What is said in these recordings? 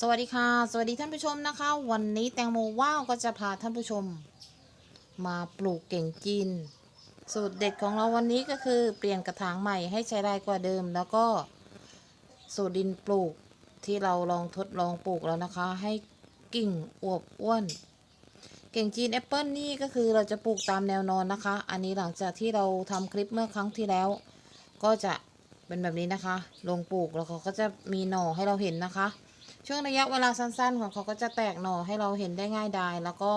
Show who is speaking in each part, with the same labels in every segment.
Speaker 1: สวัสดีค่ะ สวัสดีท่านผู้ชมนะคะ วันนี้แตงโมว้าวก็จะพาท่านผู้ชม มาปลูกเก่งจีนสูตรเด็ดของเราวันนี้ก็คือเปลี่ยนกระถางใหม่ให้ใช้ได้กว่าเดิม แล้วก็สูตรดินปลูกที่เราลองทดลองปลูกแล้วนะคะ ให้กิ่งอวบอ้วน เก่งจีนแอปเปิลนี่ก็คือเราจะปลูกตามแนวนอนนะคะ อันนี้หลังจากที่เราทำคลิปเมื่อครั้งที่แล้ว ก็จะเป็นแบบนี้นะคะ ลงปลูกแล้วเขาก็จะมีหน่อให้เราเห็นนะคะ ช่วงระยะเวลาสั้นๆ ของเขาก็จะแตกหน่อให้เราเห็นได้ง่ายดาย แล้วก็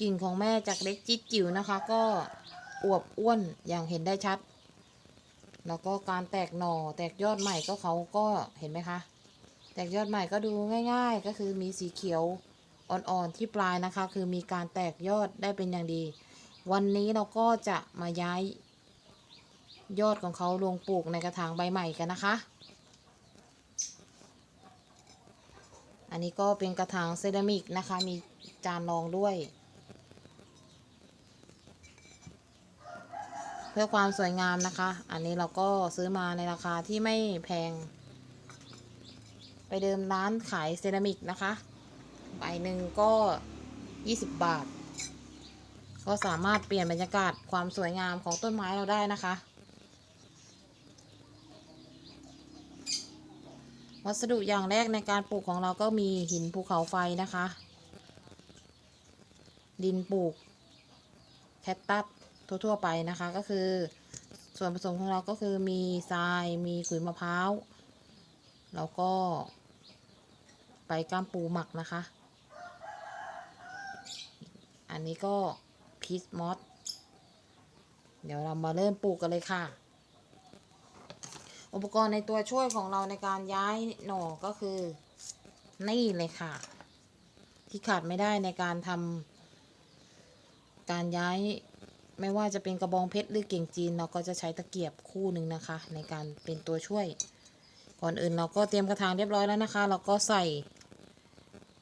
Speaker 1: กิ่งของแม่จากเล็กจิ๋วจิ๋วนะคะ ก็อวบอ้วนอย่างเห็นได้ชัด แล้วก็การแตกหน่อแตกยอดใหม่ก็เขาก็เห็นไหมคะ แตกยอดใหม่ก็ดูง่าย ๆ ก็คือมีสีเขียวอ่อนๆที่ปลายนะคะ คือมีการแตกยอดได้เป็นอย่างดี วันนี้เราก็จะมาย้ายยอดของเขาลงปลูกในกระถางใบใหม่กันนะคะ อันนี้ก็เป็นกระถางเซรามิกนะคะ มีจานรองด้วย เพื่อความสวยงามนะคะ อันนี้เราก็ซื้อมาในราคาที่ไม่แพง ไปเดิมร้านขายเซรามิกนะคะ ใบหนึ่งก็ 20 บาท ก็สามารถเปลี่ยนบรรยากาศความสวยงามของต้นไม้เราได้นะคะ วัสดุอย่างแรกในการปลูกของเราก็มีหินภูเขาไฟนะคะ ดินปลูกแคตตัสทั่ว ๆ ไปนะคะ ก็คือ ส่วนผสมของเราก็คือมีทรายมีขุยมะพร้าวแล้วก็ไปก้ามปูหมักนะคะ อันนี้ก็พีชมอสเดี๋ยวเรามาเริ่มปลูกกันเลยค่ะ อุปกรณ์ในตัวช่วยของเราในการย้ายหน่อก็คือ นี่เลยค่ะ ที่ขาดไม่ได้ในการทำการย้ายไม่ว่าจะเป็นกระบองเพชรหรือเก่งจีน เราก็จะใช้ตะเกียบคู่หนึ่งนะคะ ในการเป็นตัวช่วย ก่อนอื่นเราก็เตรียมกระถางเรียบร้อยแล้วนะคะ เราก็ใส่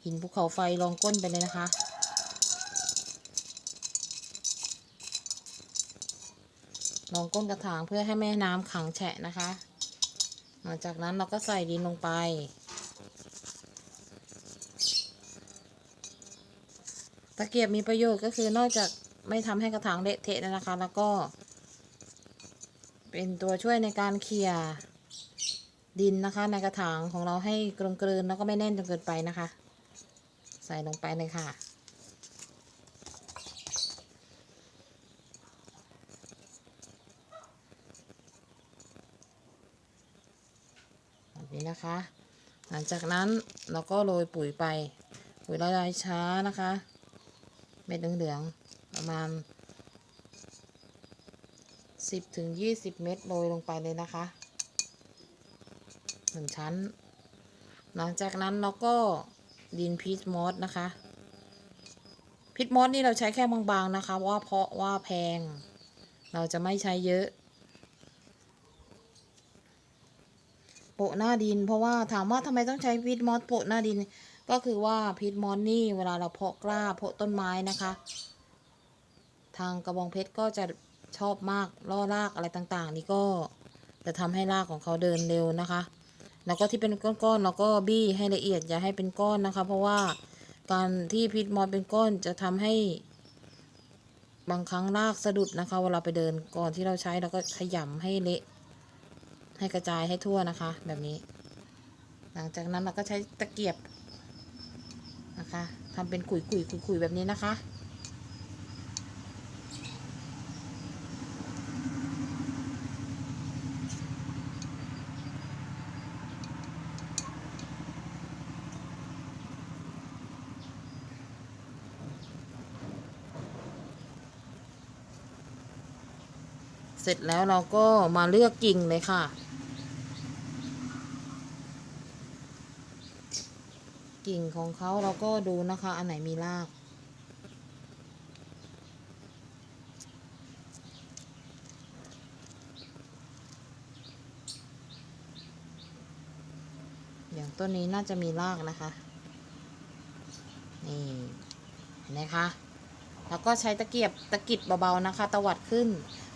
Speaker 1: หินภูเขาไฟรองก้นไปเลยนะคะ รองก้นกระถางเพื่อให้แม่น้ำขังแฉะนะคะ หลังจากนั้นเราก็ใส่ดินลงไป ตะเกียบมีประโยชน์ก็คือนอกจากไม่ทำให้กระถางเละเทะแล้วนะคะ แล้วก็ เป็นตัวช่วยในการเคลียร์ดินนะคะ ในกระถางของเราให้กลมกลืนแล้วก็ไม่แน่นจนเกินไปนะคะ ใส่ลงไปเลยค่ะ แบบ นี้นะคะ หลังจากนั้นเราก็โรยปุ๋ยไปปุ๋ยละลายช้านะคะ เม็ดเหลืองๆประมาณ 10ถึง20 เม็ดโรยลงไปเลยนะคะหนึ่งชั้น หลังจากนั้นเราก็ดินพีชมอสนะคะพีชมอสนี่เราใช้แค่บางๆนะคะว่าเพราะว่าแพง เราจะไม่ใช้เยอะ โปะหน้าดิน เพราะว่าถามว่าทำไมต้องใช้พีทมอสโปะหน้าดิน ก็คือว่าพีทมอสนี่เวลาเราเพาะกล้าเพาะต้นไม้นะคะ ทางกระบองเพชรก็จะชอบมากล่อรากอะไรต่างๆ นี่ก็จะทำให้รากของเขาเดินเร็วนะคะ แล้วก็ที่เป็นก้อนๆเราก็บี้ให้ละเอียดอย่าให้เป็นก้อนนะคะ เพราะว่าการที่พีทมอสเป็นก้อนจะทำให้บางครั้งรากสะดุดนะคะ เวลาไปเดินก่อนที่เราใช้เราก็ขยำให้เละ ให้กระจายให้ทั่วนะคะ แบบนี้ หลังจากนั้นเราก็ใช้ตะเกียบนะคะทำเป็นขุยขุยขุยขุยๆแบบนี้นะคะ เสร็จแล้วเราก็มาเลือกกิ่งเลยค่ะ กิ่งของเขาเราก็ดูนะคะ อันไหนมีราก อย่างต้นนี้น่าจะมีรากนะคะ นี่เห็นไหมคะแล้วก็ใช้ตะเกียบตะกิดเบาๆนะคะ ตวัดขึ้น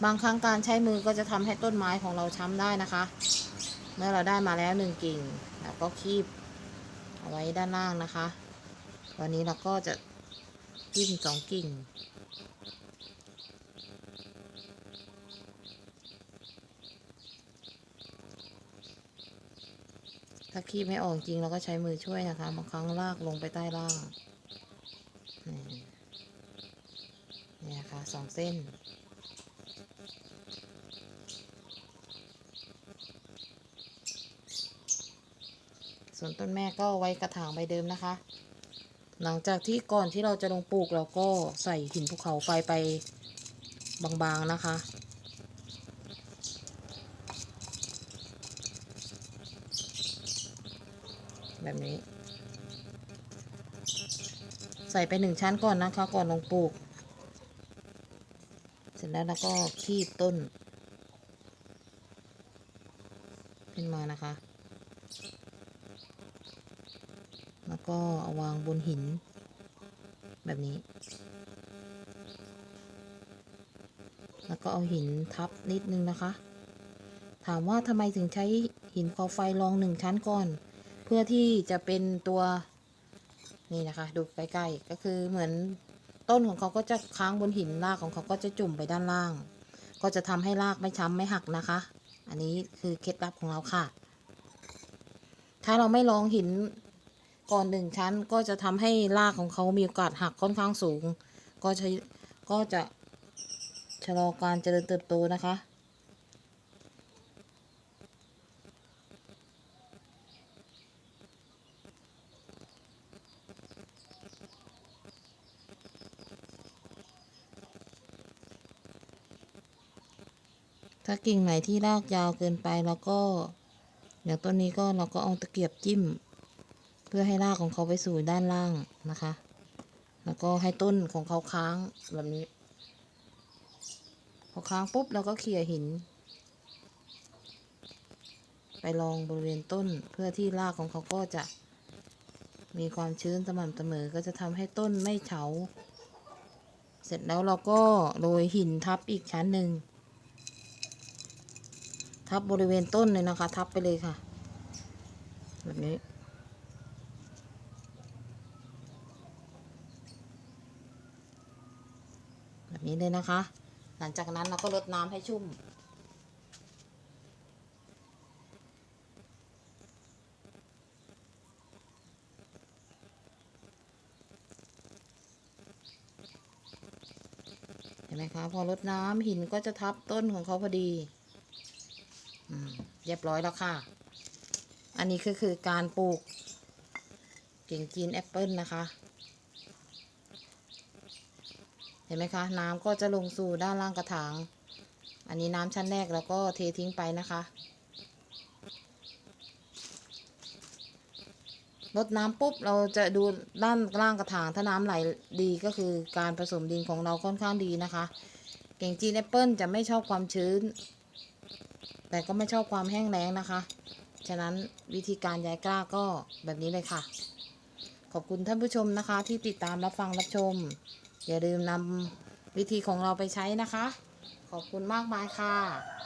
Speaker 1: บางครั้งการใช้มือก็จะทำให้ต้นไม้ของเราช้ำได้นะคะ เมื่อเราได้มาแล้วหนึ่งกิ่ง แล้วก็คีบ เอาไว้ด้านล่างนะคะ วันนี้เราก็จะจิ้มสองกิ่ง ถ้าคีบไม่ออกจริงเราก็ใช้มือช่วยนะคะบางครั้งลากลงไปใต้ล่างนี่นี่นะคะสองเส้น ส่วนต้นแม่ก็ไว้กระถางใบเดิมนะคะ หลังจากที่ก่อนที่เราจะลงปลูกเราก็ใส่หินภูเขาไฟไปบางๆนะคะแบบนี้ ใส่ไปหนึ่งชั้นก่อนนะคะ ก่อนลงปลูก เสร็จแล้วเราก็คีบต้น ขึ้นมานะคะ แล้ว ก็เอาวางบนหิน แบบนี้ แล้วก็เอาหินทับนิดนึงนะคะ ถามว่าทำไมถึงใช้หินภูเขาไฟรองหนึ่งชั้นก่อน เพื่อที่จะเป็นตัวนี่นะคะ ดูใกล้ๆก็คือเหมือนต้นของเขาก็จะค้างบนหินรากของเขาก็จะจุ่มไปด้านล่าง ก็จะทำให้รากไม่ช้ำไม่หักนะคะ อันนี้คือเคล็ดลับของเราค่ะ ถ้าเราไม่ลองหิน ก่อนหนึ่งชั้นก็จะทำให้รากของเขามีโอกาสหักค่อนข้างสูง ก็จะก็จะชะลอการเจริญเติบโตนะคะถ้ากิ่งไหนที่รากยาวเกินไปแล้วก็อย่างต้นนี้ก็เราก็เอาตะเกียบจิ้ม เพื่อให้รากของเขาไปสู่ด้านล่างนะคะ แล้วก็ให้ต้นของเขาค้างแบบนี้ พอค้างปุ๊บเราก็เขี่ยหิน ไปรองบริเวณต้นเพื่อที่รากของเขาก็จะมีความชื้นสม่ำเสมอก็จะทำให้ต้นไม่เฉา เสร็จแล้วเราก็โรยหินทับอีกชั้นหนึ่ง ทับบริเวณต้นเลยนะคะ ทับไปเลยค่ะ แบบนี้ แบบนี้ เลยนะคะ หลังจากนั้นเราก็รดน้ำให้ชุ่ม เห็นไหมคะ พอรดน้ำหินก็จะทับต้นของเขาพอดีอเรียบร้อยแล้วค่ะ อันนี้ก็คือการปลูก เก่งจีนแอปเปิลนะคะ เห็นไหมคะน้ำก็จะลงสู่ด้านล่างกระถาง อันนี้น้ำชั้นแรกแล้วก็เททิ้งไปนะคะลดน้ำปุ๊บเราจะดูด้านล่างกระถางถ้าน้ำไหลดีก็คือการผสมดินของเราค่อนข้างดีนะคะ เก่งจีนแอปเปิลจะไม่ชอบความชื้น แต่ก็ไม่ชอบความแห้งแล้งนะคะ ฉะนั้นวิธีการย้ายกล้าก็แบบนี้เลยค่ะ ขอบคุณท่านผู้ชมนะคะ ที่ติดตามรับฟังรับชม อย่าลืมนำวิธีของเราไปใช้นะคะ ขอบคุณมากมายค่ะ